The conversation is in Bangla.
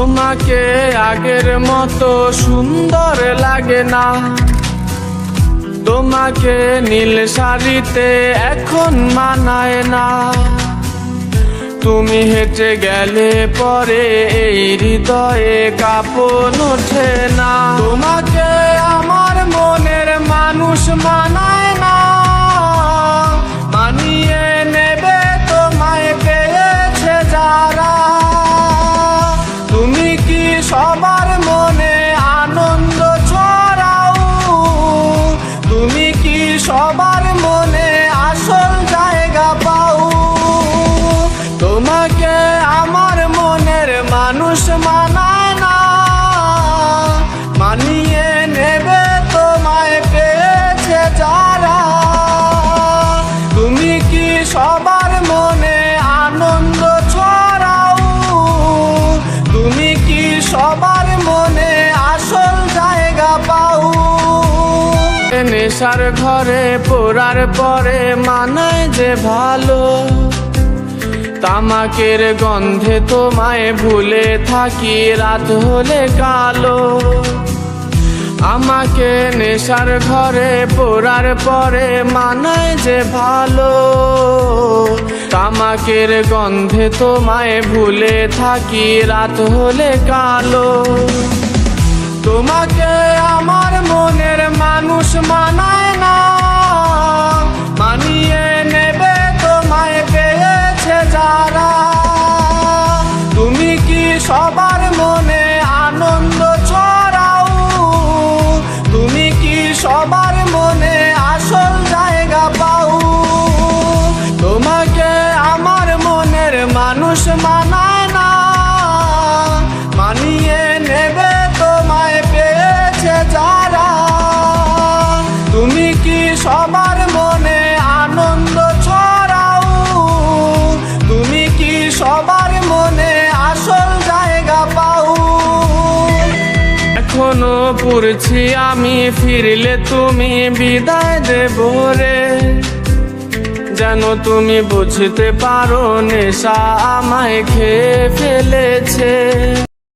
তোমাকে আগের মতো সুন্দর লাগে না। তোমাকে নীল শাড়িতে এখন মানায় না। তুমি হেঁটে গেলে পরে এই হৃদয়ে কাপন ওঠে না। তোমাকে তোমাকে আমার মনের মানুষ মানায় না। মানিয়ে নেবে তোমায় পেয়েছে যারা। তুমি কি সবার মনে আনন্দ ছড়াও? তুমি কি সবার মনে আসল জায়গা পাও? নেশার ঘরে পড়ার পরে মানায় যে ভালো। তামাকের গন্ধে তোমায় ভুলে থাকি। রাত হলে কালো। আমাকে নেশার ঘরে পড়ার পরে মানায় যে ভালো। তামাকের গন্ধে তোমায় ভুলে থাকি। রাত হলে কালো। তোমাকে আমার মানায় মানিয়ে নেবে তোমায় পেয়েছে যারা। তুমি কি সবার মনে আনন্দ ছড়াও? তুমি কি সবার মনে আসল জায়গা পড়ছি আমি, ফিরলে তুমি বিদায় দেব রে। যেন তুমি বুঝতে পারো নেশা আমায় খেয়ে ফেলেছে।